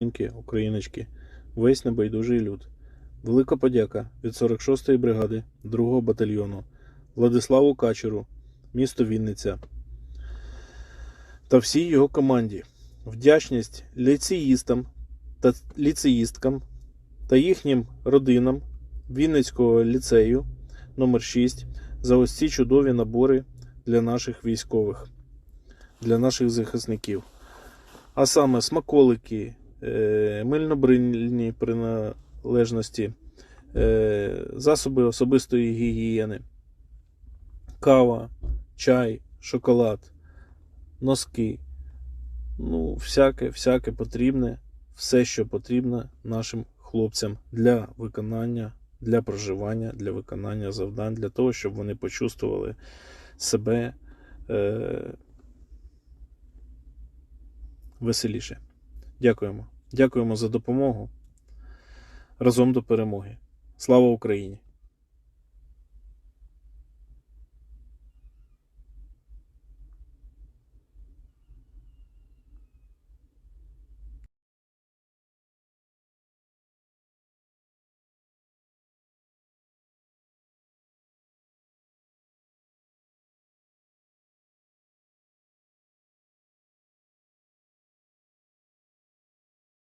українки, україночки, весь небайдужий люд. Велика подяка від 46-ї бригади 2-го батальйону Владиславу Качеру, місто Вінниця та всій його команді. Вдячність ліцеїстам та ліцеїсткам та їхнім родинам Вінницького ліцею номер 6 за ось ці чудові набори для наших військових, для наших захисників. А саме смаколики, мильнобрильні приналежності, е, засоби особистої гігієни, кава, чай, шоколад, носки. Ну, всяке, всяке потрібне, все, що потрібно нашим хлопцям для виконання, для проживання, для виконання завдань, для того, щоб вони почувствували себе е, веселіше. Дякуємо. Дякуємо за допомогу. Разом до перемоги. Слава Україні!